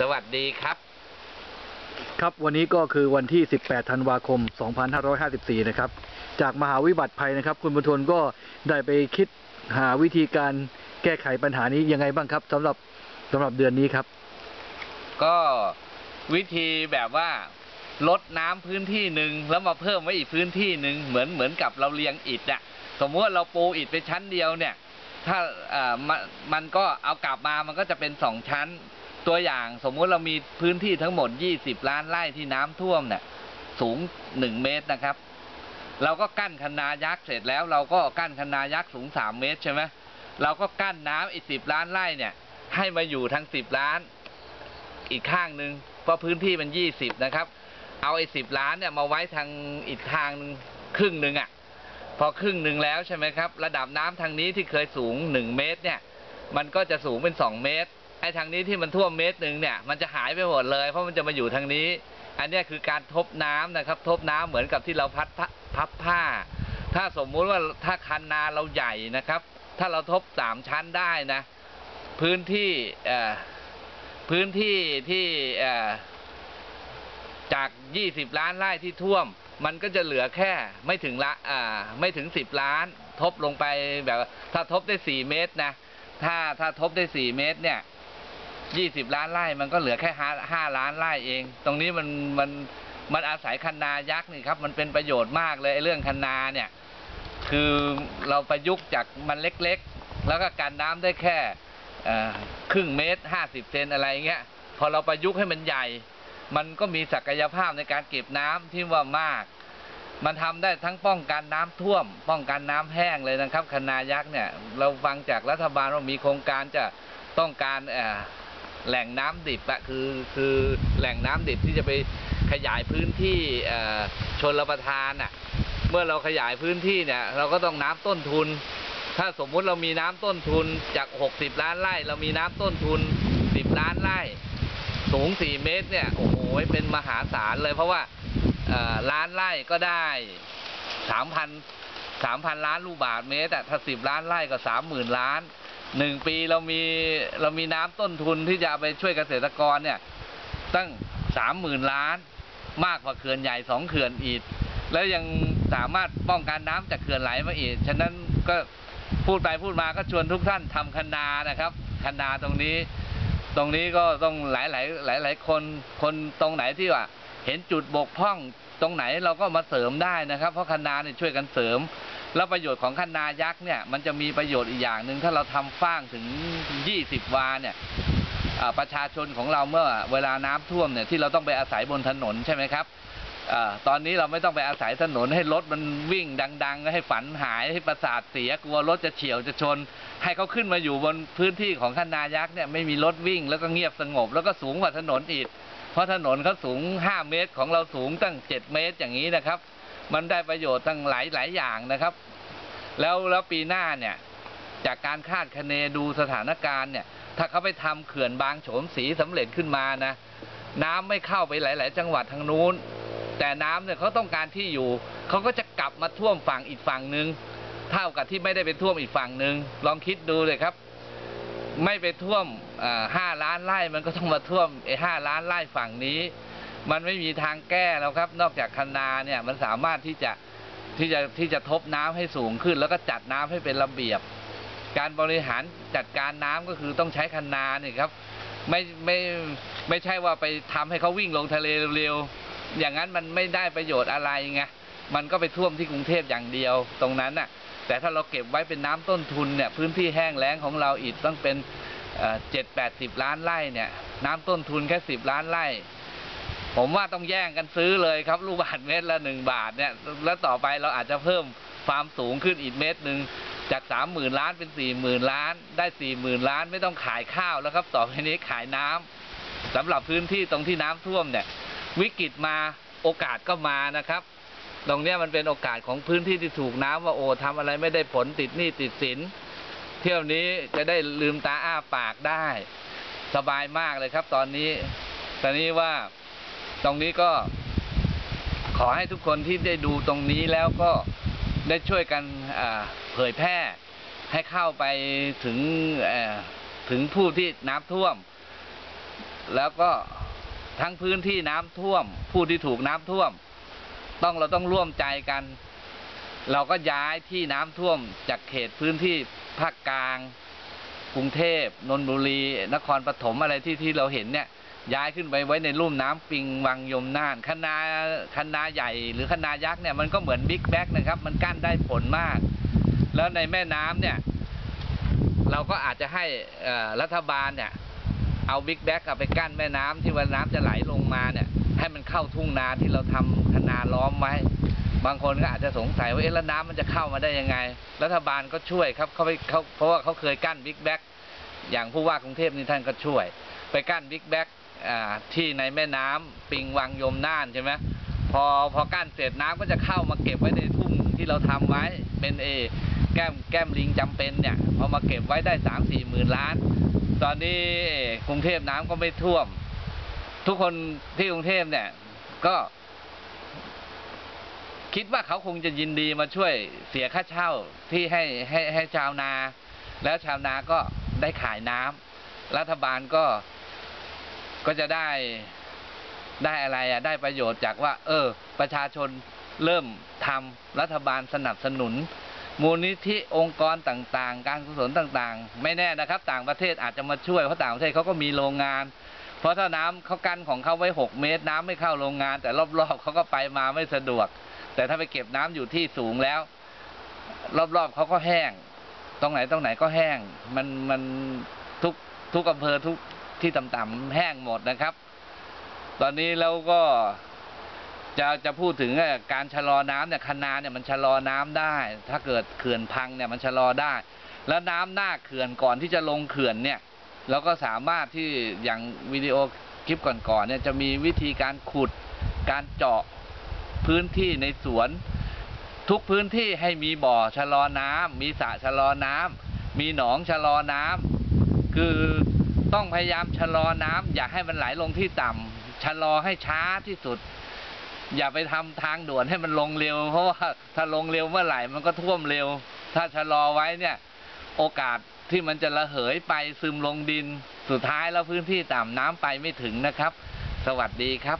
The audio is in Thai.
สวัสดีครับ ครับวันนี้ก็คือวันที่ 18 ธันวาคม 2554 นะครับ จากมหาวิบัติภัยนะครับ คุณบุญทนก็ได้ไปคิดหาวิธีการแก้ไขปัญหานี้ยังไงบ้างครับสำหรับสำหรับเดือนนี้ครับ ก็วิธีแบบว่าลดน้ำพื้นที่หนึ่งแล้วมาเพิ่มไว้อีกพื้นที่หนึ่งเหมือนเหมือนกับเราเรียงอิฐอะสมมติว่าเราปูอิฐไปชั้นเดียวเนี่ย ถ้าเอ่อมันมันก็เอากลับมามันก็จะเป็นสองชั้น ตัวอย่างสมมุติเรามีพื้นที่ทั้งหมด 20 ล้านไร่ที่น้ำท่วมเนี่ยสูง 1 เมตรนะครับ เราก็กั้นคันนายักษ์เสร็จแล้ว เราก็กั้นคันนายักษ์สูง 3 เมตรใช่ไหมเราก็กั้นน้ำอีกสิบล้านไร่เนี่ย ให้มาอยู่ทั้ง10ล้าน อีกข้างหนึ่งเพราะพื้นที่มัน20นะครับ เอาไอ้สิบล้านเนี่ยมาไว้ทางอีกทางหนึ่งครึ่งหนึ่งอะ่ะ พอครึ่งหนึ่งแล้วใช่ไหมครับ ระดับน้ำทางนี้ที่เคยสูง1เมตรเนี่ย มันก็จะสูงเป็น2เมตร ไอ้ทางนี้ที่มันท่วมเมตรหนึ่งเนี่ยมันจะหายไปหมดเลย เพราะมันจะมาอยู่ทางนี้ อันนี้คือการทบน้ำนะครับ ทบน้ำเหมือนกับที่เราพัดพับผ้า ถ้าสมมุติว่าถ้าคันนาเราใหญ่นะครับ ถ้าเราทบสามชั้นได้นะ พื้นที่พื้นที่ที่เอ่อจาก20ล้านไร่ที่ท่วม มันก็จะเหลือแค่ไม่ถึงละไม่ถึง10ล้าน ทบลงไปแบบ ถ้าทบได้4เมตรนะถ้าถ้าทบได้4เมตรเนี่ย 20ล้านไร่มันก็เหลือแค่ห้าล้านไร่เอง ตรงนี้มันมันมันอาศัยคันนายักษ์นี่ครับ มันเป็นประโยชน์มากเลยไอ้เรื่องคันนาเนี่ย คือเราประยุกต์จากมันเล็กๆ แล้วก็กันน้ำได้แค่ครึ่งเมตรห้าสิบเซนอะไรเงี้ย พอเราประยุกต์ให้มันใหญ่ มันก็มีศักยภาพในการเก็บน้ำที่ว่ามาก มันทำได้ทั้งป้องกันน้ำท่วม ป้องกันน้ำแห้งเลยนะครับคันนายักษ์เนี่ย เราฟังจากรัฐบาลว่ามีโครงการจะต้องการอ แหล่งน้ำดิบอะคือคือแหล่งน้ำดิบที่จะไปขยายพื้นที่ชนรับประทานอะเมื่อเราขยายพื้นที่เนี่ยเราก็ต้องน้ำต้นทุน ถ้าสมมุติเรามีน้ำต้นทุนจาก 60 ล้านไร่ เรามีน้ำต้นทุน 10 ล้านไร่ สูง 4 เมตรเนี่ยโอ้โหเป็นมหาศาลเลยเพราะว่าล้านไร่ก็ได้3,000 3,000 ล้านลูกบาทเมตรอะถ้า 10 ล้านไร่ก็ 30,000 ล้าน หนึ่งปีเรามีเรามีน้ำต้นทุนที่จะเอาไปช่วยเกษตรกรเนี่ยตั้ง30,000ล้าน มากกว่าเขื่อนใหญ่สองเขื่อนอีก แล้วยังสามารถป้องกันน้ำจากเขื่อนไหลมาอีก ฉะนั้นก็พูดไปพูดมาก็ชวนทุกท่านทำคันนานะครับคันนาตรงนี้ ตรงนี้ก็ต้องหลายหลายหลายหลายๆคนคนตรงไหนที่ว่า เห็นจุดบกพร่องตรงไหนเราก็มาเสริมได้นะครับ เพราะคันนาเนี่ยช่วยกันเสริม แล้วประโยชน์ของคันนายักษ์เนี่ยมันจะมีประโยชน์อีกอย่างหนึ่งถ้าเราทำฟ้างถึง 20 วาเนี่ยประชาชนของเราเมื่อเวลาน้ำท่วมเนี่ยที่เราต้องไปอาศัยบนถนนใช่ไหมครับอตอนนี้เราไม่ต้องไปอาศัยถนนให้รถมันวิ่งดัง ๆ ให้ฝันหายให้ประสาทเสียกลัวรถจะเฉียวจะชน ให้เขาขึ้นมาอยู่บนพื้นที่ของคันนายักษ์เนี่ยไม่มีรถวิ่งแล้วก็เงียบสงบ แล้วก็สูงกว่าถนนอีก เพราะถนนเขาสูง 5 เมตรของเราสูงตั้ง 7 เมตรอย่างนี้นะครับ มันได้ประโยชน์ตั้งหลายหลายอย่างนะครับ แล้วแล้วปีหน้าเนี่ย จากการคาดคะเนดูสถานการณ์เนี่ย ถ้าเขาไปทำเขื่อนบางโฉมสีสำเร็จขึ้นมานะ น้ำไม่เข้าไปหลาย ๆ จังหวัดทางนู้น แต่น้ำเนี่ยเขาต้องการที่อยู่ เขาก็จะกลับมาท่วมฝั่งอีกฝั่งหนึ่งเท่ากับที่ไม่ได้ไปท่วมอีกฝั่งหนึ่งลองคิดดูเลยครับ ไม่ไปท่วมห้าล้านไร่มันก็ต้องมาท่วมไอ้ห้าล้านไร่ฝั่งนี้ มันไม่มีทางแก้แล้วครับ นอกจากคันนาเนี่ยมันสามารถที่จะที่จะที่จะทบน้ำให้สูงขึ้น แล้วก็จัดน้ำให้เป็นระเบียบ การบริหารจัดการน้ำก็คือต้องใช้คันนาเนี่ยครับ ไม่ไม่ไม่ใช่ว่าไปทำให้เขาวิ่งลงทะเลเร็วๆอย่างนั้นมันไม่ได้ประโยชน์อะไรไงมันก็ไปท่วมที่กรุงเทพอย่างเดียวตรงนั้นน่ะ แต่ถ้าเราเก็บไว้เป็นน้ำต้นทุนเนี่ยพื้นที่แห้งแล้งของเราอีกต้องเป็นเจ็ดแปดสิบล้านไร่เนี่ย น้ำต้นทุนแค่สิบล้านไร่ ผมว่าต้องแย่งกันซื้อเลยครับ ลูกบาทเมตรละหนึ่งบาทเนี่ย แล้วต่อไปเราอาจจะเพิ่มความสูงขึ้นอีกเมตรหนึ่งจากสามหมื่นล้านเป็นสี่หมื่นล้าน ได้สี่หมื่นล้านไม่ต้องขายข้าวแล้วครับ ต่อไปนี้ขายน้ำสำหรับพื้นที่ตรงที่น้ำท่วมเนี่ย วิกฤตมาโอกาสก็มานะครับ ตรงนี้มันเป็นโอกาสของพื้นที่ที่ถูกน้ำว่าโอ้ทำอะไรไม่ได้ผลติดหนี้ติดสิน เที่ยวนี้จะได้ลืมตาอ้าปากได้ สบายมากเลยครับ ตอนนี้ตอนนี้ว่า ตรงนี้ก็ขอให้ทุกคนที่ได้ดูตรงนี้แล้วก็ได้ช่วยกันเผยแพร่ให้เข้าไปถึงถึงผู้ที่น้ำท่วม แล้วก็ทั้งพื้นที่น้ำท่วม ผู้ที่ถูกน้ำท่วม ต้องเราต้องร่วมใจกัน เราก็ย้ายที่น้ำท่วมจากเขตพื้นที่ภาคกลาง กรุงเทพนนทบุรี นครปฐมอะไรที่ที่เราเห็นเนี่ย ย้ายขึ้นไปไว้ในลุ่มน้ำปิงวังยมน่านคณาคณาใหญ่หรือคณายักษ์เนี่ยมันก็เหมือนบิ๊กแบ็กนะครับ มันกั้นได้ผลมาก แล้วในแม่น้ำเนี่ย เราก็อาจจะให้รัฐบาลเนี่ย เอาบิ๊กแบ็กเอาไปกั้นแม่น้ำที่ว่าน้ำจะไหลลงมาเนี่ย ให้มันเข้าทุ่งนาที่เราทำคนาล้อมไว้ บางคนก็อาจจะสงสัยว่าเอ๊ะแล้วน้ำมันจะเข้ามาได้ยังไง รัฐบาลก็ช่วยครับเขาไปเขาเพราะว่าเขาเคยกั้นบิ๊กแบ็กอย่างผู้ว่ากรุงเทพนี่ท่านก็ช่วย ไปกั้นบิ๊กแบ็ก ที่ในแม่น้ำปิงวังยมน่านใช่ไหมพอพอกั้นเสร็จน้ำก็จะเข้ามาเก็บไว้ในทุ่งที่เราทำไว้เป็นเอแก้มแก้มลิงจำเป็นเนี่ยพอมาเก็บไว้ได้สามสี่หมื่นล้าน ตอนนี้กรุงเทพน้ำก็ไม่ท่วม ทุกคนที่กรุงเทพเนี่ยก็ คิดว่าเขาคงจะยินดีมาช่วยเสียค่าเช่าที่ให้ให้ให้ชาวนา แล้วชาวนาก็ได้ขายน้ำรัฐบาลก็ ก็จะได้ได้อะไรอะได้ประโยชน์จากว่า เออ ประชาชนเริ่มทำรัฐบาลสนับสนุน มูลนิธิองค์กรต่างๆ การกุศลต่างๆ ไม่แน่นะครับ ต่างประเทศอาจจะมาช่วยเพราะต่างประเทศเขาก็มีโรงงาน เพราะถ้าน้ำเขากั้นของเขาไว้หกเมตร น้ำไม่เข้าโรงงาน แต่รอบๆเขาก็ไปมาไม่สะดวก แต่ถ้าไปเก็บน้ำอยู่ที่สูงแล้ว รอบๆเขาก็แห้ง ตรงไหนตรงไหนก็แห้ง มันมันทุกทุกอำเภอทุก ที่ต่ำๆแห้งหมดนะครับ ตอนนี้เราก็จะจะพูดถึงการชะลอน้ำเนี่ยคะนาเนี่ยมันชะลอน้ำได้ ถ้าเกิดเขื่อนพังเนี่ยมันชะลอได้ แล้วน้ำหน้าเขื่อนก่อนที่จะลงเขื่อนเนี่ยเราก็สามารถที่อย่างวิดีโอคลิปก่อนๆเนี่ยจะมีวิธีการขุดการเจาะพื้นที่ในสวน ทุกพื้นที่ให้มีบ่อชะลอน้ำมีสระชะลอน้ำมีหนองชะลอน้ำคือ ต้องพยายามชะลอน้ำอย่าให้มันไหลลงที่ต่ำชะลอให้ช้าที่สุด อย่าไปทำทางด่วนให้มันลงเร็ว เพราะว่าถ้าลงเร็วเมื่อไหร่มันก็ท่วมเร็ว ถ้าชะลอไว้เนี่ย โอกาสที่มันจะระเหยไปซึมลงดิน สุดท้ายแล้วพื้นที่ต่ำน้ำไปไม่ถึงนะครับ สวัสดีครับ